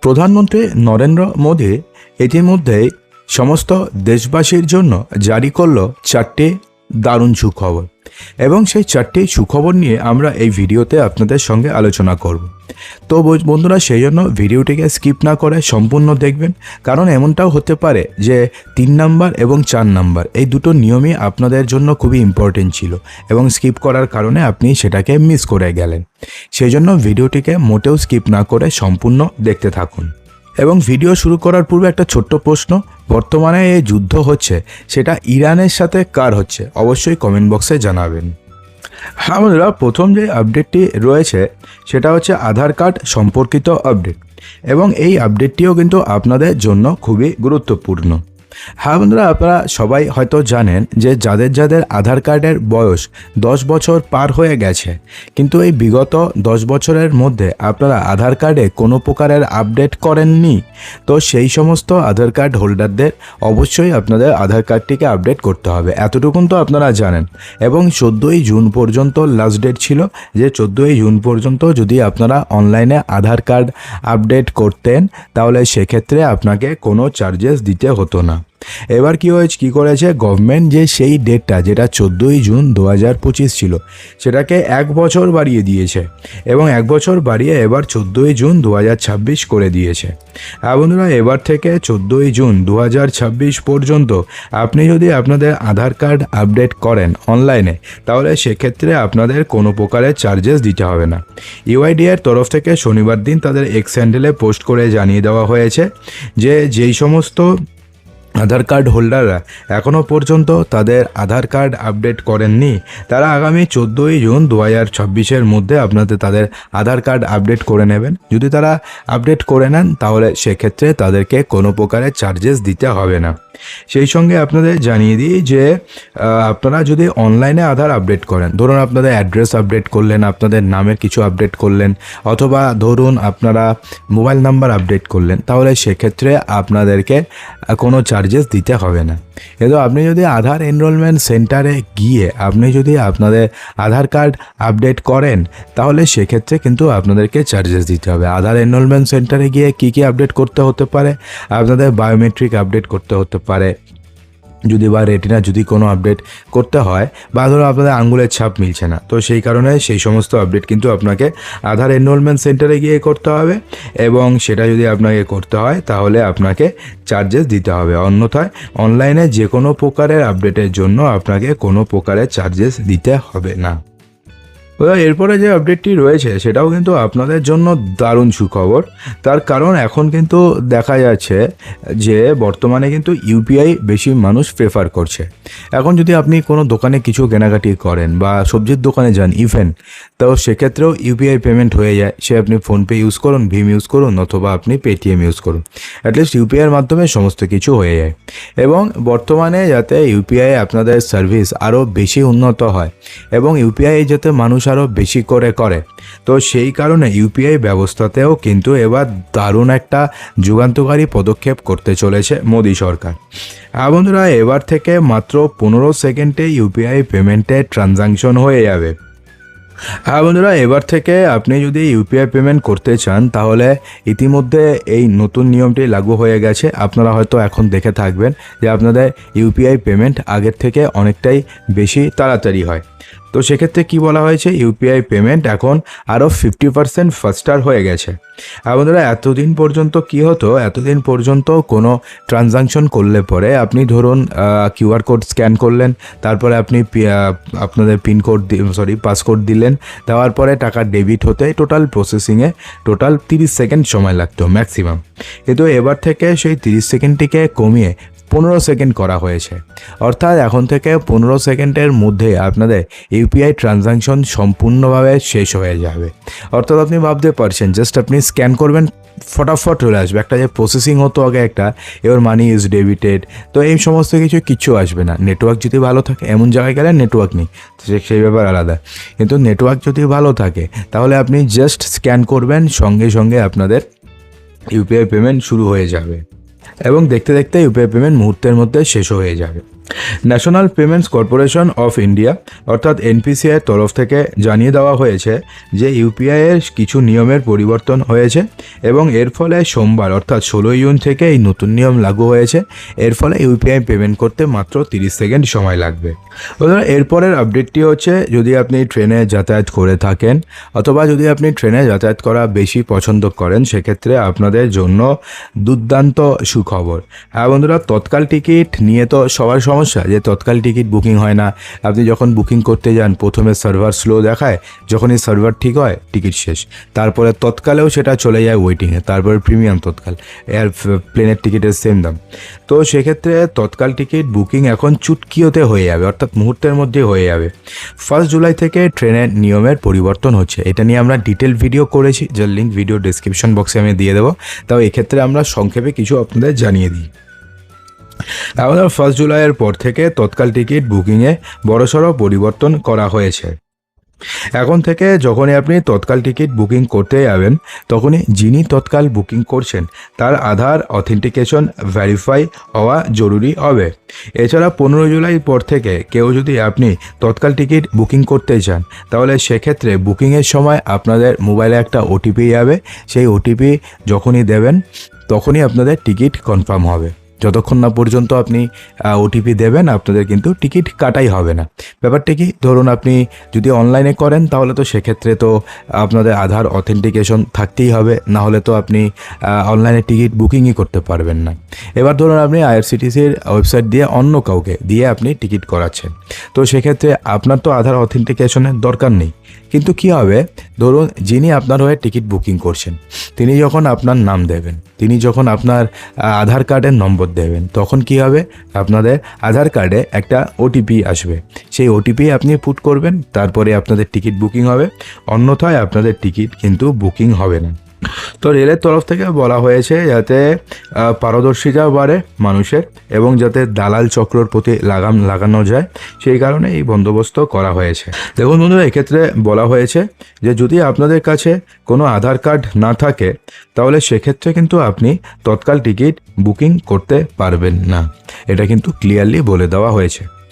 প্রধানমন্ত্রী নরেন্দ্র মোদী ইতিমধ্যে সমস্ত দেশবাসীর জন্য জারি করল চারটে দারুণ সুখবর। এবং সেই চারটি সুখবর নিয়ে আমরা এই ভিডিওতে আপনাদের সঙ্গে আলোচনা করব। তো বন্ধুরা, সেই জন্য ভিডিওটিকে স্কিপ না করে সম্পূর্ণ দেখবেন, কারণ এমনটাও হতে পারে যে তিন নাম্বার এবং চার নাম্বার এই দুটো নিয়মই আপনাদের জন্য খুবই ইম্পর্টেন্ট ছিল এবং স্কিপ করার কারণে আপনি সেটাকে মিস করে গেলেন। সেই জন্য ভিডিওটিকে মোটেও স্কিপ না করে সম্পূর্ণ দেখতে থাকুন। এবং ভিডিও শুরু করার পূর্বে একটা ছোট্ট প্রশ্ন, বর্তমানে এই যুদ্ধ হচ্ছে, সেটা ইরানের সাথে কার হচ্ছে? অবশ্যই কমেন্ট বক্সে জানাবেন। হ্যাঁ বন্ধুরা, প্রথম যে আপডেটটি রয়েছে, সেটা হচ্ছে আধার কার্ড সম্পর্কিত আপডেট এবং এই আপডেটটিও কিন্তু আপনাদের জন্য খুবই গুরুত্বপূর্ণ। হ্যাঁ বন্ধুরা, আপনারা সবাই হয়তো জানেন যে যাদের যাদের আধার কার্ডের বয়স দশ বছর পার হয়ে গেছে, কিন্তু এই বিগত দশ বছরের মধ্যে আপনারা আধার কার্ডে কোনো প্রকারের আপডেট করেননি? তো সেই সমস্ত আধার কার্ড হোল্ডারদের অবশ্যই আপনাদের আধার কার্ডটিকে আপডেট করতে হবে। এতটুকুন তো আপনারা জানেন। এবং চোদ্দোই জুন পর্যন্ত লাস্ট ডেট ছিল যে চোদ্দোই জুন পর্যন্ত যদি আপনারা অনলাইনে আধার কার্ড আপডেট করতেন, তাহলে সেক্ষেত্রে আপনাকে কোনো চার্জেস দিতে হতো না। এবার কি হয়েছে, কী করেছে? গভর্নমেন্ট যে সেই ডেটটা যেটা চোদ্দোই জুন দু হাজার পঁচিশ ছিল, সেটাকে এক বছর বাড়িয়ে দিয়েছে এবং এক বছর বাড়িয়ে এবার চোদ্দোই জুন দু হাজার ছাব্বিশ করে দিয়েছে। হ্যাঁ বন্ধুরা, এবার থেকে চোদ্দোই জুন দু হাজার ছাব্বিশ পর্যন্ত আপনি যদি আপনাদের আধার কার্ড আপডেট করেন অনলাইনে তাহলে সেক্ষেত্রে আপনাদের কোনো প্রকারের চার্জেস দিতে হবে না। ইউআইডি এর তরফ থেকে শনিবার দিন তাদের এক্স হ্যান্ডেলে পোস্ট করে জানিয়ে দেওয়া হয়েছে যে যেই সমস্ত আধার কার্ড হোল্ডাররা এখনও পর্যন্ত তাদের আধার কার্ড আপডেট করেননি। তারা আগামী চোদ্দোই জুন দু হাজার ছাব্বিশের মধ্যে আপনাদের তাদের আধার কার্ড আপডেট করে নেবেন। যদি তারা আপডেট করে নেন, তাহলে সেক্ষেত্রে তাদেরকে কোনো প্রকারের চার্জেস দিতে হবে না। সেই সঙ্গে আপনাদের জানিয়ে দিই যে আপনারা যদি অনলাইনে আধার আপডেট করেন, ধরুন আপনাদের অ্যাড্রেস আপডেট করলেন, আপনাদের নামের কিছু আপডেট করলেন, অথবা ধরুন আপনারা মোবাইল নাম্বার আপডেট করলেন, তাহলে সেক্ষেত্রে আপনাদেরকে কোনো চার্জেস দিতে হবে না। কিন্তু আপনি যদি আধার এনরোলমেন্ট সেন্টারে গিয়ে আপনি যদি আপনাদের আধার কার্ড আপডেট করেন, তাহলে সেক্ষেত্রে কিন্তু আপনাদেরকে চার্জেস দিতে হবে। আধার এনরোলমেন্ট সেন্টারে গিয়ে কী কী আপডেট করতে হতে পারে? আপনাদের বায়োমেট্রিক আপডেট করতে হতে পারে। যদি বা রেটিনা যদি কোনো আপডেট করতে হয়, বা ধরো আপনাদের আঙ্গুলের ছাপ মিলছে না, তো সেই কারণে সেই সমস্ত আপডেট কিন্তু আপনাকে আধার এনরোলমেন্ট সেন্টারে গিয়ে করতে হবে এবং সেটা যদি আপনাকে করতে হয়, তাহলে আপনাকে চার্জেস দিতে হবে। অন্যথায় অনলাইনে যে কোনো প্রকারের আপডেটের জন্য আপনাকে কোনো প্রকারের চার্জেস দিতে হবে না। এরপরে যে আপডেটটি রয়েছে, সেটাও কিন্তু আপনাদের জন্য দারুণ সুখবর। তার কারণ এখন কিন্তু দেখা যাচ্ছে যে বর্তমানে কিন্তু ইউপিআই বেশি মানুষ প্রেফার করছে। এখন যদি আপনি কোনো দোকানে কিছু কেনাকাটি করেন বা সবজির দোকানে যান ইভেন তো সেক্ষেত্রেও ইউপিআই পেমেন্ট হয়ে যায়। সে আপনি ফোনপে ইউজ করুন ভিম ইউজ করুন, অথবা আপনি পেটিএম ইউজ করুন। অ্যাটলিস্ট ইউপিআইয়ের মাধ্যমে সমস্ত কিছু হয়ে যায়। এবং বর্তমানে যাতে ইউপিআই আপনাদের সার্ভিস আরও বেশি উন্নত হয়, এবং ইউপিআই যাতে মানুষ আরও বেশি করে করে। তো সেই কারণে ইউপিআই ব্যবস্থাতেও কিন্তু এবার দারুণ একটা যুগান্তকারী পদক্ষেপ করতে চলেছে মোদী সরকার। বন্ধুরা, এবার থেকে মাত্র পনেরো সেকেন্ডে ইউপিআই পেমেন্টের ট্রানজাকশন হয়ে যাবে। হ্যাঁ বন্ধুরা, এবার থেকে আপনি যদি ইউপিআই পেমেন্ট করতে চান, তাহলে ইতিমধ্যে এই নতুন নিয়মটি লাগু হয়ে গেছে। আপনারা হয়তো এখন দেখে থাকবেন যে আপনাদের ইউপিআই পেমেন্ট আগের থেকে অনেকটাই বেশি তাড়াতাড়ি হয়। তো সেক্ষেত্রে কি বলা হয়েছে? ইউপিআই পেমেন্ট এখন আরও ফিফটি পার্সেন্ট ফাস্টার হয়ে গেছে। আর এতদিন পর্যন্ত কি হতো? এতদিন পর্যন্ত কোনো ট্রানজাকশন করলে পরে আপনি ধরুন কিউআর কোড স্ক্যান করলেন, তারপরে আপনি আপনাদের পিনকোড সরি পাসকোড দিলেন, দেওয়ার পরে টাকা ডেবিট হতে টোটাল প্রসেসিংয়ে টোটাল তিরিশ সেকেন্ড সময় লাগতো ম্যাক্সিমাম কিন্তু এবার থেকে সেই তিরিশ সেকেন্ডটিকে কমিয়ে পনেরো সেকেন্ড করা হয়েছে। অর্থাৎ এখন থেকে পনেরো সেকেন্ডের মধ্যে আপনাদের ইউপিআই ট্রানজাকশন সম্পূর্ণভাবে শেষ হয়ে যাবে। অর্থাৎ আপনি ভাবতে পারছেন, জাস্ট আপনি স্ক্যান করবেন, ফটাফট চলে আসবে। একটা যে প্রসেসিং হতো আগে একটা, এবার মানি ইজ ডেবিটেড তো এই সমস্ত কিছু কিচ্ছু আসবে না। নেটওয়ার্ক যদি ভালো থাকে, এমন জায়গায় গেলে নেটওয়ার্ক নেই সেই ব্যাপার আলাদা। কিন্তু নেটওয়ার্ক যদি ভালো থাকে, তাহলে আপনি জাস্ট স্ক্যান করবেন, সঙ্গে সঙ্গে আপনাদের ইউপিআই পেমেন্ট শুরু হয়ে যাবে। এবং দেখতে দেখতে ইউপিআই পেমেন্ট মুহূর্তের মধ্যে শেষ হয়ে যাবে। National Payments Corporation of India অর্থাৎ এনপিসিআইয়ের তরফ থেকে জানিয়ে দেওয়া হয়েছে যে ইউপিআই এর কিছু নিয়মের পরিবর্তন হয়েছে এবং এর ফলে সোমবার, অর্থাৎ ষোলোই জুন থেকে এই নতুন নিয়ম লাগু হয়েছে। এর ফলে ইউপিআই পেমেন্ট করতে মাত্র তিরিশ সেকেন্ড সময় লাগবে। এরপরের আপডেটটি হচ্ছে, যদি আপনি ট্রেনে যাতায়াত করে থাকেন অথবা যদি আপনি ট্রেনে যাতায়াত করা বেশি পছন্দ করেন, সেক্ষেত্রে আপনাদের জন্য দুর্দান্ত সুখবর। হ্যাঁ বন্ধুরা, তৎকাল টিকিট নিয়ে তো সবার সমস্যা যে তৎকাল টিকিট বুকিং হয় না। আপনি যখন বুকিং করতে যান, প্রথমে সার্ভার স্লো দেখায়, যখনই সার্ভার ঠিক হয়, টিকিট শেষ। তারপরে তৎকালেও সেটা চলে যায় ওয়েটিংয়ে তারপরে প্রিমিয়াম তৎকাল। এয়ার প্লেনের টিকিটের সেম দাম। তো সেক্ষেত্রে তৎকাল টিকিট বুকিং এখন চুটকিওতে হয়ে যাবে, অর্থাৎ মুহূর্তের মধ্যে হয়ে যাবে। ফার্স্ট জুলাই থেকে ট্রেনের নিয়মের পরিবর্তন হচ্ছে। এটা নিয়ে আমরা ডিটেল ভিডিও করেছি, যার লিঙ্ক ভিডিও ডিসক্রিপশন বক্সে আমি দিয়ে দেবো। তাও এক্ষেত্রে আমরা সংক্ষেপে কিছু আপনাদের জানিয়ে দিই। আমাদের ফার্স্ট জুলাইয়ের পর থেকে তৎকাল টিকিট বুকিংয়ে বড়সড় পরিবর্তন করা হয়েছে। এখন থেকে যখনই আপনি তৎকাল টিকিট বুকিং করতে যাবেন, তখনই যিনি তৎকাল বুকিং করছেন, তার আধার অথেন্টিকেশন ভেরিফাই হওয়া জরুরি হবে। এছাড়া পনেরো জুলাই পর থেকে কেউ যদি আপনি তৎকাল টিকিট বুকিং করতে চান, তাহলে সেক্ষেত্রে বুকিংয়ের সময় আপনাদের মোবাইলে একটা ওটিপি যাবে। সেই ওটিপি যখনই দেবেন, তখনই আপনাদের টিকিট কনফার্ম হবে। যতক্ষণ না পর্যন্ত আপনি ওটিপি দেবেন, আপনাদের কিন্তু টিকিট কাটাই হবে না। ব্যাপারটা কি? ধরুন আপনি যদি অনলাইনে করেন, তাহলে তো সেক্ষেত্রে তো আপনাদের আধার অথেন্টিকেশন থাকতেই হবে। না হলে তো আপনি অনলাইনে টিকিট বুকিংই করতে পারবেন না। এবার ধরুন আপনি আইআরসিটিসির ওয়েবসাইট দিয়ে অন্য কাউকে দিয়ে আপনি টিকিট করাচ্ছেন। তো সেক্ষেত্রে আপনার তো আধার অথেন্টিকেশনের দরকার নেই। কিন্তু কি হবে? ধরুন, যিনি আপনার হয়ে টিকিট বুকিং করছেন, তিনি যখন আপনার নাম দেবেন, তিনি যখন আপনার আধার কার্ডের নম্বর দেবেন, তখন কি হবে? আপনাদের আধার কার্ডে একটা ওটিপি আসবে। সেই ওটিপি আপনি পুট করবেন, তারপরে আপনাদের টিকিট বুকিং হবে। অন্যথায় আপনাদের টিকিট কিন্তু বুকিং হবে না। তো রেলের তরফ থেকে বলা হয়েছে যাতে পারদর্শিতা বাড়ে মানুষের এবং যাতে দালাল চক্রর প্রতি লাগাম, লাগানো যায়, সেই কারণে এই বন্দোবস্ত করা হয়েছে। দেখুন বন্ধুরা, এক্ষেত্রে বলা হয়েছে যে যদি আপনাদের কাছে কোনো আধার কার্ড না থাকে, তাহলে সেক্ষেত্রে কিন্তু আপনি তৎকাল টিকিট বুকিং করতে পারবেন না। এটা কিন্তু ক্লিয়ারলি বলে দেওয়া হয়েছে।